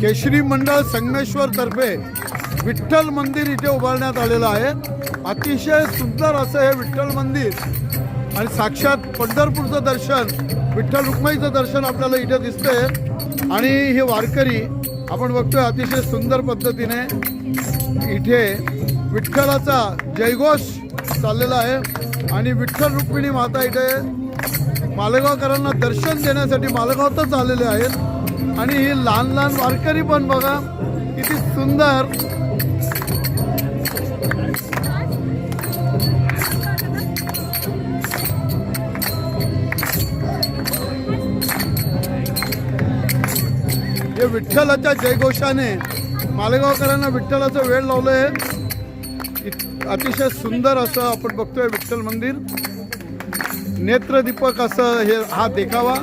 केशरी मंडळ संगमेश्वर तर्फे विठ्ठल मंदिर इथे उभारण्यात आलेलं आहे. अतिशय सुंदर असं हे विठ्ठल मंदिर आणि साक्षात पंढरपूरचं दर्शन विठ्ठल रुक्माईचं दर्शन आपल्याला इथे दिसतंय. आणि हे वारकरी आपण बघतोय अतिशय सुंदर पद्धतीने इथे विठ्ठलाचा जयघोष चाललेला आहे. आणि विठ्ठल रुक्मिणी माता इथे मालेगावकरांना दर्शन देण्यासाठी मालेगावातच आलेले आहेत. आणि ही लहान लहान वारकरी पण बघा किती सुंदर. हे विठ्ठलाच्या जयघोषाने मालेगावकरांना विठ्ठलाचं वेळ लावलं इत- अतिशय सुंदर असं आपण बघतोय विठ्ठल मंदिर. नेत्रदीपक असं हे हा देखावा.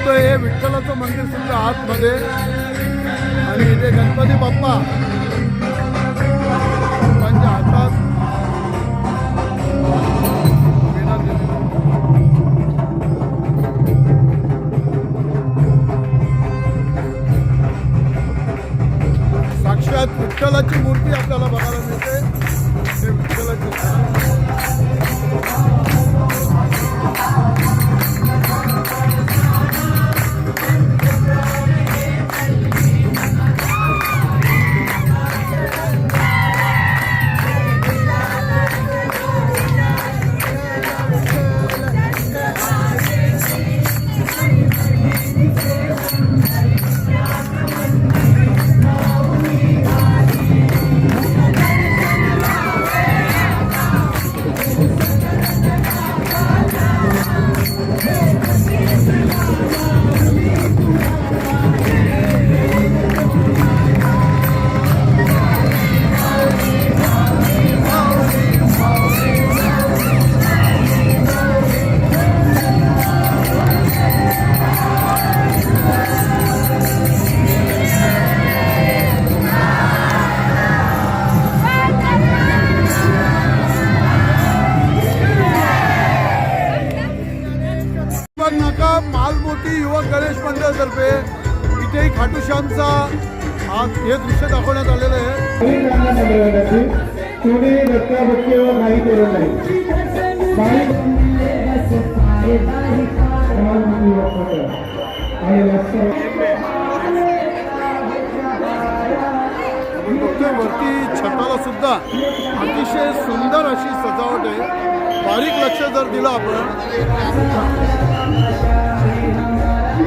आपण हे विठ्ठलाचं मंदिर सुद्धा आतमध्ये. आणि इथे गणपती बाप्पा. बाप्पांच्या हातात. साक्षात विठ्ठलाची मूर्ती आपल्याला बघायला मिळते. हे विठ्ठलाची गणेश मंडळातर्फे इथेही खाटूश्यामचा हे दृश्य दाखवण्यात आलेलं आहे. कोणी नाही केलं नाही वरती छताला सुद्धा अतिशय सुंदर अशी सजावट आहे. बारीक लक्ष जर दिलं आपण.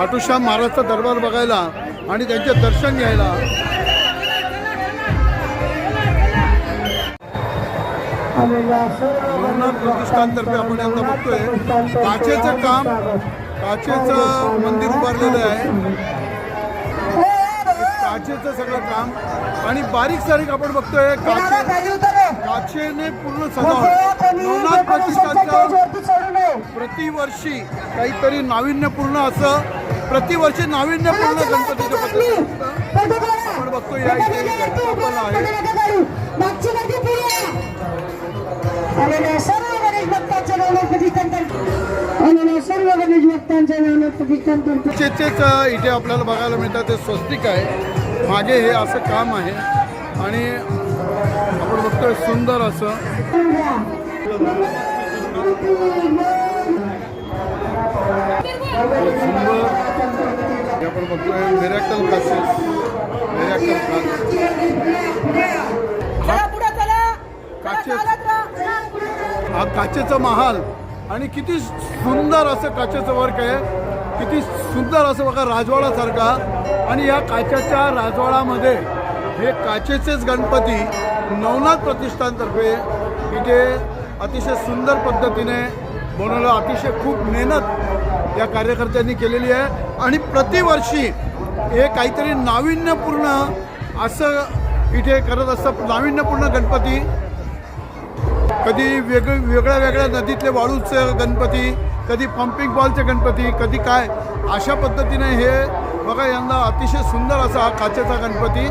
खाटूश्याम महाराजचा दरबार बघायला आणि त्यांचे दर्शन घ्यायला. भवनाथ प्रतिष्ठानतर्फे आपण आता बघतोय काचेचं काम काचेचं मंदिर उभारलेलं आहे. काचेचं सगळं काम आणि बारीक सारीक आपण बघतोय काचे काचेने पूर्ण सजावट. प्रतिष्ठानचं प्रतिवर्षी काहीतरी नाविन्यपूर्ण असं प्रतिवर्षी नाविन्यपूर्ण गणपतीचं पद्धत आपण बघतो या इथे गणपती आहे. सर्व गणेश भक्तांच्या नावानं प्रतिष्ठान करतो आणि सर्व गणेश भक्तांच्या नावानं प्रतिष्ठान करतो काचेचेच इथे आपल्याला बघायला मिळतात ते स्वस्तिक आहे. मागे हे असं काम आहे. आणि आपण बघतोय सुंदर असं. सुंदर हे आपण बघतोय मिरॅकल क्लासेस मिरॅकल क्लास चला. पुढे चला काचेच. चालत राहा. हा काचेचं महाल. आणि किती सुंदर असं काचेचं वर्क आहे. किती सुंदर असं बघा राजवाडासारखा. आणि या काचेच्या राजवाडामध्ये हे काचेचेच गणपती नवनाथ प्रतिष्ठानतर्फे इथे अतिशय सुंदर पद्धतीने बनवलं. अतिशय खूप मेहनत या कार्यकर्त्यांनी केलेली आहे. आणि प्रतिवर्षी हे काहीतरी नाविन्यपूर्ण असं इथे करत असतं. नाविन्यपूर्ण गणपती. कधी वेग वेगळ्या वेगळ्या नदीतले वाळूचे गणपती कधी पंपिंग बॉलचे गणपती कधी काय अशा पद्धतीने हे बघा यांना अतिशय सुंदर असा हा काचेचा गणपती.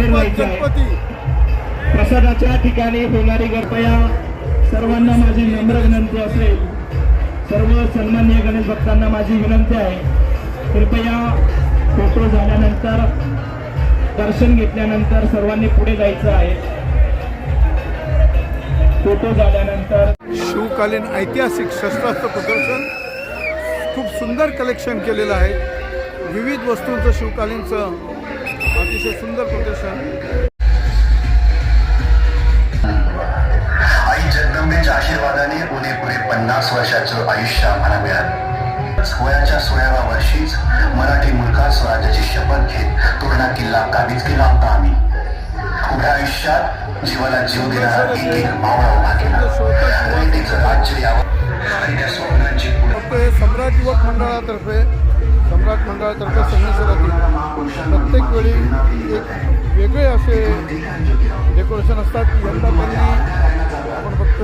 आहे. प्रसादाच्या ठिकाणी होणारी कृपया सर्वांना माझी नम्र विनंती असेल. सर्व सन्मान्य गणेश भक्तांना माझी विनंती आहे. कृपया फोटो झाल्यानंतर दर्शन घेतल्यानंतर सर्वांनी पुढे जायचं आहे. फोटो झाल्यानंतर. शिवकालीन ऐतिहासिक शस्त्रास्त्र प्रदर्शन खूप सुंदर कलेक्शन केलेलं आहे. विविध वस्तूंचं शिवकालीनचं अतिशय सुंदर प्रदर्शन. आई जगदंबेच्या आशीर्वादाने उणे पुढे पन्नास वर्षाचं आयुष्य आम्हाला मिळालं. वयाच्या सोळाव्या वर्षीच मराठी मुलका स्वराज्याची शपथ घेत तोरणा किल्ला काबीज केला होता आम्ही. उभ्या आयुष्यात जीवाला जीव देणारा एक एक मावळा उभा केला. राज्य यावं. आणि त्या स्वप्नांची सम्राट युवक मंडळातर्फे सम्राट मंडळातर्फे संघर्षातील अडचण असतात यंदा त्यांनी आपण फक्त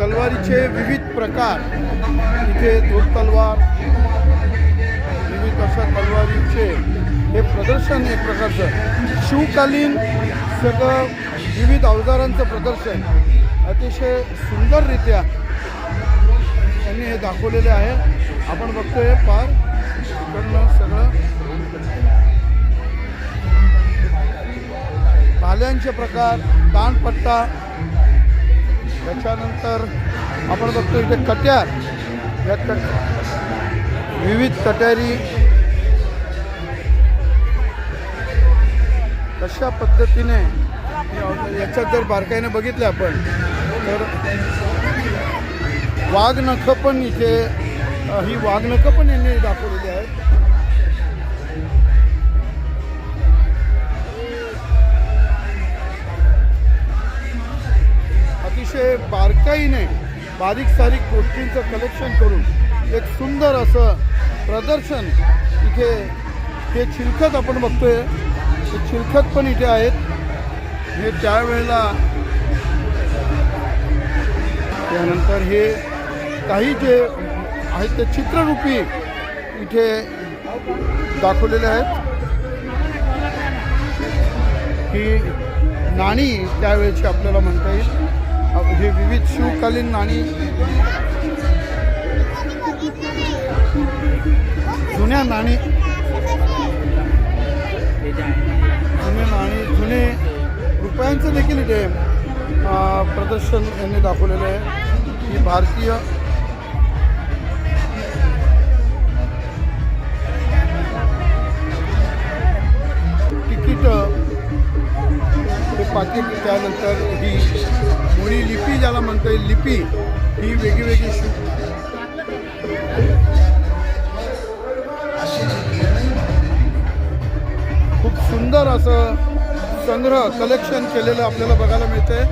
तलवारीचे विविध प्रकार. इथे दूध तलवार विविध अशा तलवारीचे हे प्रदर्शन एक प्रकारचं शिवकालीन सगळं विविध अवजारांचं प्रदर्शन अतिशय सुंदररित्या त्यांनी हे दाखवलेले आहे. आपण बघतोय पार. इकडनं सगळं. भाल्यांचे प्रकार दानपट्टा. त्याच्यानंतर आपण बघतो इथे कट्यार. या कट विविध कट्यारी. कशा पद्धतीने याच्यात जर बारकाईने बघितले आपण तर वाघनखं पण इथे ही वाघनखं पण यांनी दाखवलेली आहेत. अतिशय बारकाईने बारीक सारीक गोष्टींचं कलेक्शन करून एक सुंदर असं प्रदर्शन इथे हे चिलखत आपण बघतोय. हे चिलखत पण इथे आहेत. हे त्यावेळेला त्यानंतर हे काही जे आहेत ते चित्ररूपी इथे दाखवलेले आहेत. ही नाणी त्यावेळेची आपल्याला म्हणता येईल. अ, हे विविध शिवकालीन नाणी. जुन्या नाणी. जुने नाणी जुने रुपयांचं देखील इथे प्रदर्शन यांनी दाखवलेलं आहे. ही भारतीय पाकिट त्यानंतर ही मुळी लिपी ज्याला म्हणता लिपी ही वेगळी वेगळी शि खूप सुंदर असं संग्रह कलेक्शन केलेलं आपल्याला बघायला मिळतंय.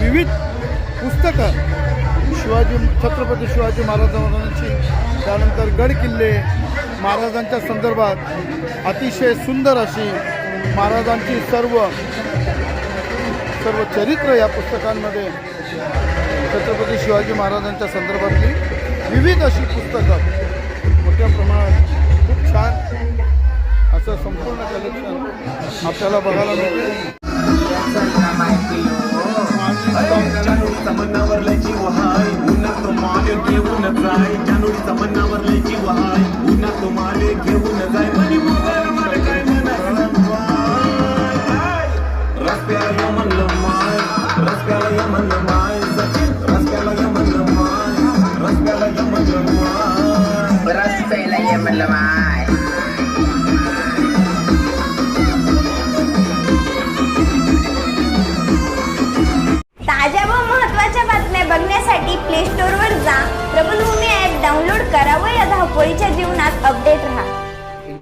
विविध पुस्तकं शिवाजी छत्रपती शिवाजी महाराजांची त्यानंतर गड किल्ले महाराजांच्या संदर्भात अतिशय सुंदर अशी महाराजांची सर्व सर्व चरित्र या पुस्तकांमध्ये छत्रपती शिवाजी महाराजांच्या संदर्भातली विविध अशी पुस्तकं मोठ्या प्रमाणात खूप छान असं संपूर्ण कलेक्शन आपल्याला बघायला मिळते. जानुडीचा मनावर लय जीव हाय उन्हा तो माल घेऊन जाय. जानुडीचा मनावर लय मनी काय म्हणायचं? रस्त्याला या म्हणलं माय. रस्त्याला या म्हणलं माय. रस्त्याला या म्हणलं माय. रस्त्याला या म्हणलं माय. रस्त्याला म्हणलं माय.